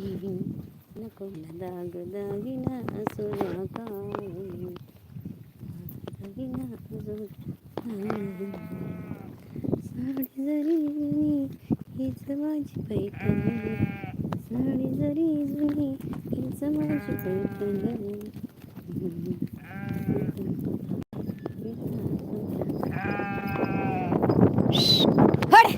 पैठणी नको मला दाग दागिना असू द्या काळी. दागिना असू द्या काळी. साडी जरी जुनी हीच माझी पैठणी साडी जरी जुनी हीच माझी पैठणी हट!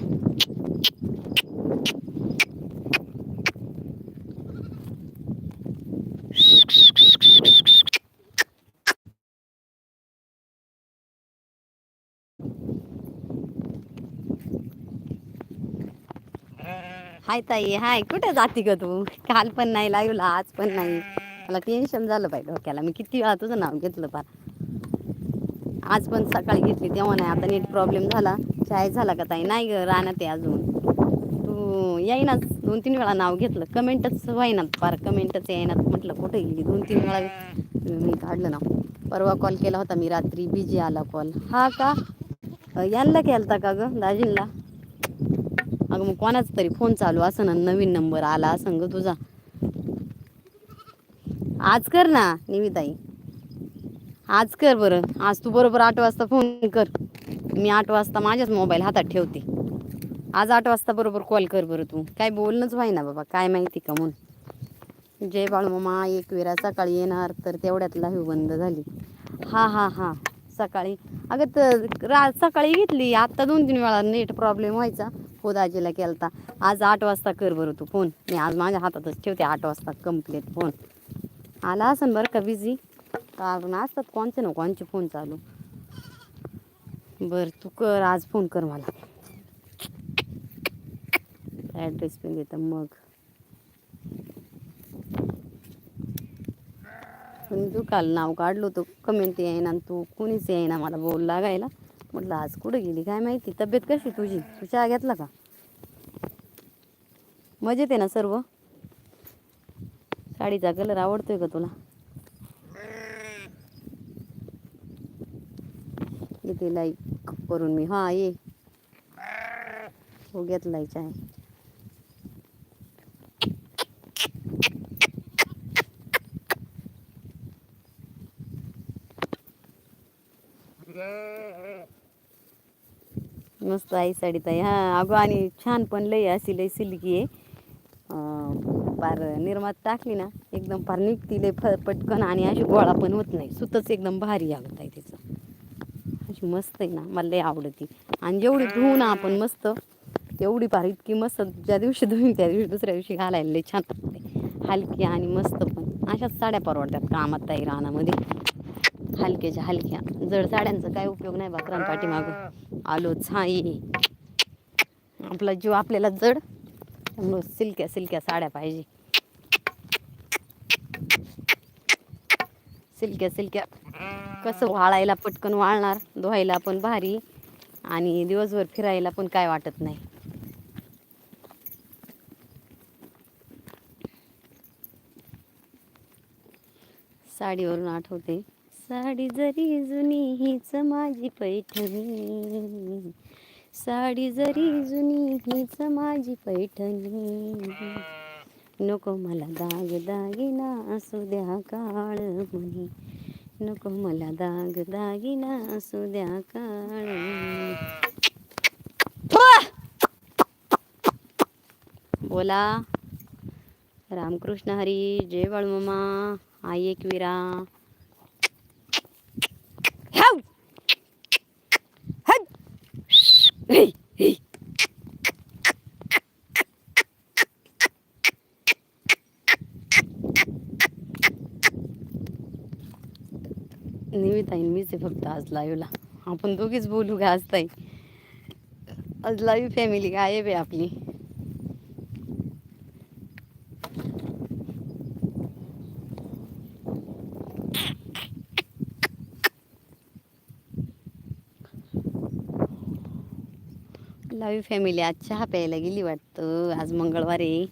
हाय ताई हाय. कुठे जाती ग तू? काल पण नाही लाईव्हला आज पण नाही. मला टेन्शन झालं पाहिजे डोक्याला. मी किती वेळा तुझं नाव घेतलं पार आज पण सकाळी घेतली तेव्हा नाही. आता नीट प्रॉब्लेम झाला. शाळेत झाला का ताई? नाही ग राहणार ते अजून. तू येईनाच. दोन तीन वेळा नाव घेतलं. कमेंटच व्हायनात पार कमेंटच येईनात. म्हटलं कुठे गेली? दोन तीन वेळा मी काढलं नाव. परवा कॉल केला होता मी रात्री. बिजी आला कॉल हा का? यायला यांना केलता का ग? दाजींला? अगं मग कोणाचा तरी फोन चालू असं ना नवीन नंबर आला असं ग तुझा. आज कर ना निविताई. आज कर बरं. आज तू बरोबर आठ वाजता फोन कर. मी आठ वाजता माझ्याच मोबाईल हातात ठेवते. आज आठ वाजता बरोबर कॉल कर बरं तू. काय बोलणंच व्हाय ना बाबा काय माहिती का म्हणून. जय बाळमामा एक वेळा सकाळी येणार तर तेवढ्यात ही बंद झाली. हा हा हा सकाळी. अगं तर रा सकाळी घेतली. आत्ता दोन तीन वेळा नेट प्रॉब्लेम व्हायचा. खोदाजीला केलता. आज आठ वाजता कर बरं तू फोन. मी आज माझ्या हातातच ठेवते आठ वाजता कंप्लीट फोन आला असन बरं का बिझी कारण असतात कोणचे ना कोणचे फोन चालू? बरं तू कर आज फोन कर मला. ॲड्रेस पण देतं मग. पण तू काल नाव काढलो होतं. कमेंट येईना तू. कुणीच येईना मला बोल लागायला. म्हटलं आज कुठं गेली? काय माहिती? तब्येत कशी तुझी? तू चहा घेतला का? मजेत आहे ना सर्व? साडीचा कलर आवडतोय का तुला? इथे लाईक करून मी. हा ये. हो घेतलाय चहा. मस्त आई साडी ताई. हा अगं आणि छान पण लई अशी लई सिल्की आहे. पार निर्मात टाकली ना एकदम पार निघती लई फ पटकन आणि अशी गोळा पण होत नाही. सुतच एकदम भारी आवडत आहे तिचं. अशी मस्त आहे ना मला लई आवडती. आणि जेवढी धुवू ना आपण मस्त तेवढी पार इतकी मस्त ज्या दिवशी धुईन त्या दिवशी दुसऱ्या दिवशी घालायला लई छान वाटते हलकी आणि मस्त पण. अशाच साड्या परवडतात कामात ताई रानामध्ये. हलक्याच्या हलक्या. जड साड्यांचा काय उपयोग नाही बाकरान पाठीमागं आलोच छाई. आपला जीव आपल्याला जड. त्यामुळं सिल्क्या सिल्क्या साड्या पाहिजे. सिल्क्या सिल्क्या. कसं वाळायला पटकन वाळणार? धुवायला पण भारी. आणि दिवसभर फिरायला पण काय वाटत नाही. साडीवरून आठवते. साडी जरी जुनी हीच माझी पैठणी. साडी जरी जुनी हीच माझी पैठणी. नको मला दाग दागिना असू द्या काळ म्हणी नको मला दाग दागिना असू द्या काळ बोला. रामकृष्ण हरी जय बाळमामा. आई एकविरा हे, हे. मीच आहे फक्त आज लाईव्हला आपण दोघीच बोलू का आज ताई? आज लाईव्ह फॅमिली गायब आहे आपली. लाईव्ह फॅमिली आज चहा प्यायला गेली वाटतं. आज मंगळवार आहे.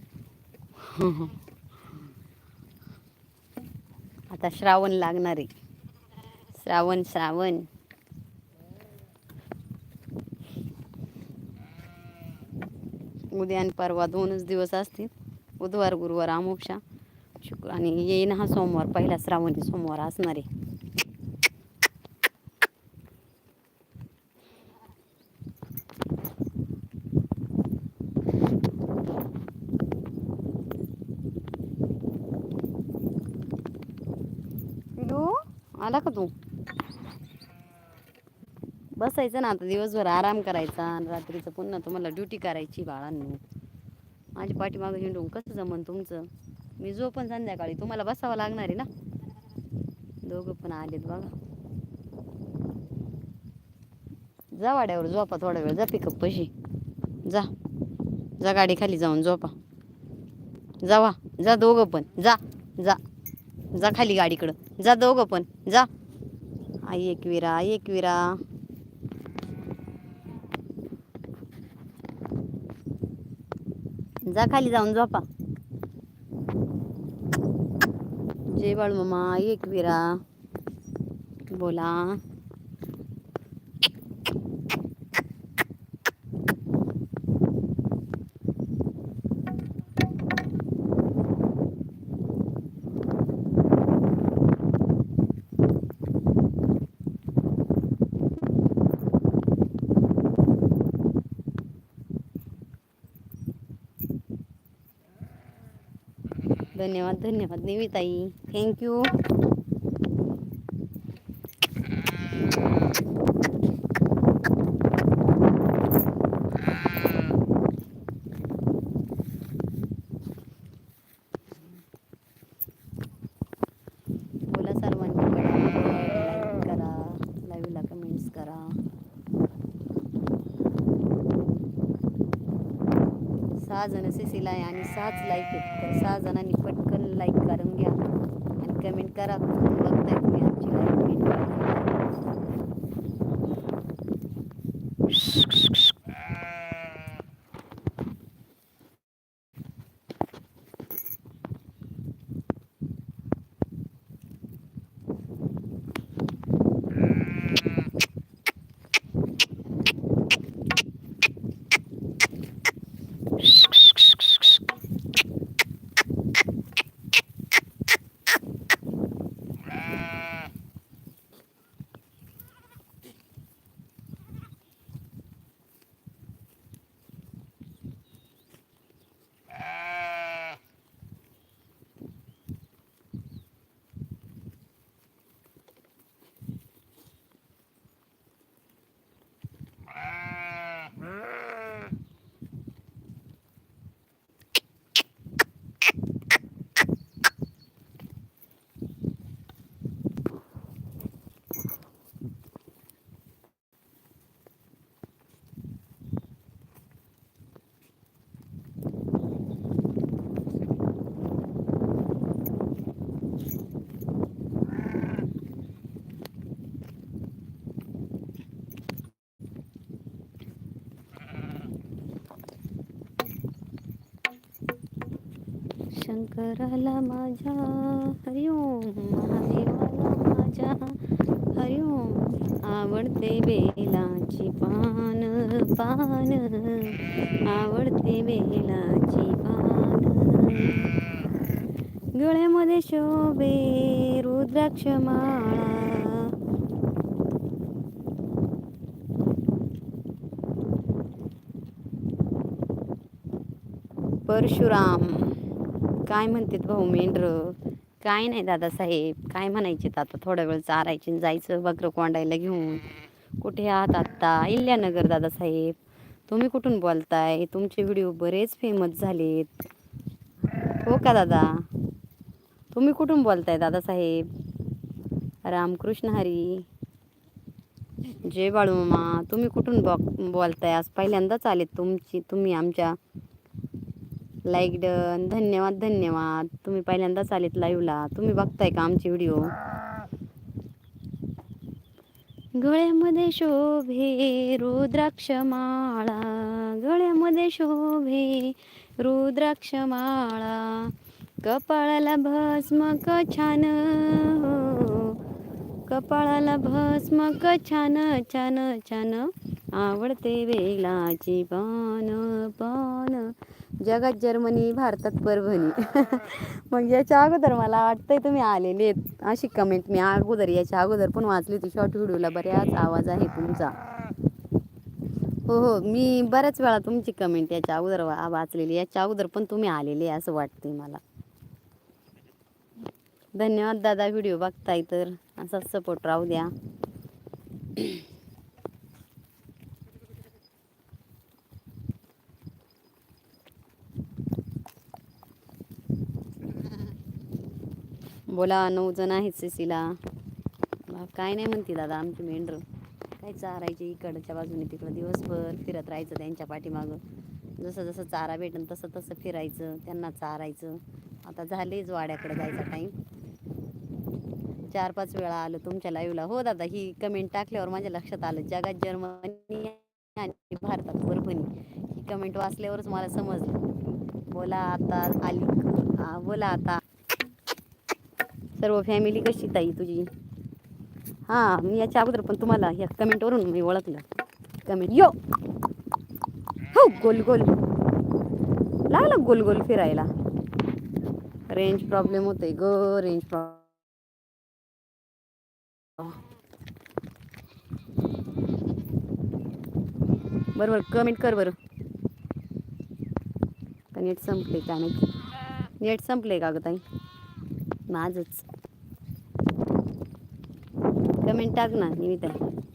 आता श्रावण लागणार आहे. श्रावण श्रावण. उद्या आणि परवा दोनच दिवस असतील. बुधवार गुरुवार अमोक्षा शुक्र आणि येईन हा सोमवार. पहिला श्रावणी सोमवार असणार आहे. आला का तू? बसायचं ना आता दिवसभर आराम करायचा आणि रात्रीचं पुन्हा तुम्हाला ड्युटी करायची बाळांनो. माझी पाठीमागं हिंडून कसं जमन तुमचं? मी जो पण संध्याकाळी तुम्हाला बसावं लागणार आहे ना? दोघं पण आलेत बघा. जा वाड्यावर झोपा थोडा वेळ जा पिकअप पशी. जा. जा गाडी खाली जाऊन झोपा. जावा. जा दोघं पण. जा. जा. जा खाली गाडीकडं. जा दोघं पण. जा. आई एकविरा आई एकविरा जा खाली जाऊन झोपा. जय बाळू मामा आई एकविरा बोला. धन्यवाद धन्यवाद. निविताई थँक्यू बोला सर्वांनी लाईक करा लाईव्हला कमेंट्स करा सहा जण सिसीला आहे आणि सहाच लाईक आहेत. तर सहा जणांनी पटकन लाईक करून घ्या आणि कमेंट करा. बघताय तुम्ही आमची लाईक शंकराला माझ्या हरिओम महादेवाला माझ्या हरिओम आवडते बेलाची पान पान. आवडते बेलाची पान. गळ्यामध्ये शोभे रुद्राक्ष माळा परशुराम. काय म्हणतात भाऊ मेंढर? काय नाही दादासाहेब काय म्हणायचे आता थोडा वेळ चारायचे आणि जायचं बकरं कोंडायला घेऊन. कुठे आहात आत्ता? इल्यानगर दादासाहेब. तुम्ही कुठून बोलताय? तुमचे व्हिडिओ बरेच फेमस झालेत. हो का दादा? तुम्ही कुठून बोलताय दादासाहेब? रामकृष्ण हरी. जय बाळूमामा. तुम्ही कुठून बॉ बोलताय? आज पहिल्यांदाच आलेत तुमची तुम्ही आमच्या लाईक डन धन्यवाद धन्यवाद. तुम्ही पहिल्यांदाच आलेत लाईव्हला तुम्ही बघताय का आमचे व्हिडिओ गळ्यामध्ये शोभे रुद्राक्ष माळा गळ्यामध्ये शोभे रुद्राक्ष माळा कपाळाला भस्म क छान हो. कपाळाला भस्म क छान छान. छान आवडते वेलाची पान पान. जगात जर्मनी भारतात परभणी. मग याच्या अगोदर मला वाटतंय तुम्ही आलेले आहेत. अशी कमेंट मी अगोदर याच्या अगोदर पण वाचली होती. शॉर्ट व्हिडिओला बऱ्याच आवाज आहे तुमचा. हो हो मी बऱ्याच वेळा तुमची कमेंट याच्या अगोदर वा- वाचलेली. याच्या अगोदर पण तुम्ही आलेले आहे असं वाटते मला. धन्यवाद दादा व्हिडिओ बघताय तर. असाच सपोर्ट राहू द्या. बोला नऊ जण आहेत सिसीला काय नाही म्हणते दादा आमची मेंढर. काय चारायचे इकडच्या बाजूने तिकडं दिवसभर फिरत राहायचं त्यांच्या पाठीमागं. जसं जसं चारा भेटन तसं तसं फिरायचं त्यांना चारायचं. आता झालेच वाड्याकडे जायचा टाईम चार पाच वेळा आलं तुमच्या लाईव्हला हो दादा ही कमेंट टाकल्यावर माझ्या लक्षात आलं. जगात जर्मनी आणि भारतात परभणी ही कमेंट वाचल्यावरच मला समजलं. बोला आता आली. बोला आता. सर्व फॅमिली कशी ताई तुझी? हां मी याच्या अगोदर पण तुम्हाला या कमेंटवरून मी ओळखलं. कमेंट यो! हो गोल गोल. लागला गोल गोल फिरायला. रेंज प्रॉब्लेम होते ग रेंज प्रॉब्लेम बरोबर कमेंट कर बरं. का नेट संपले का नाही नेट संपले का ग ताई? माझंच. कमेंट टाक ना निमित्त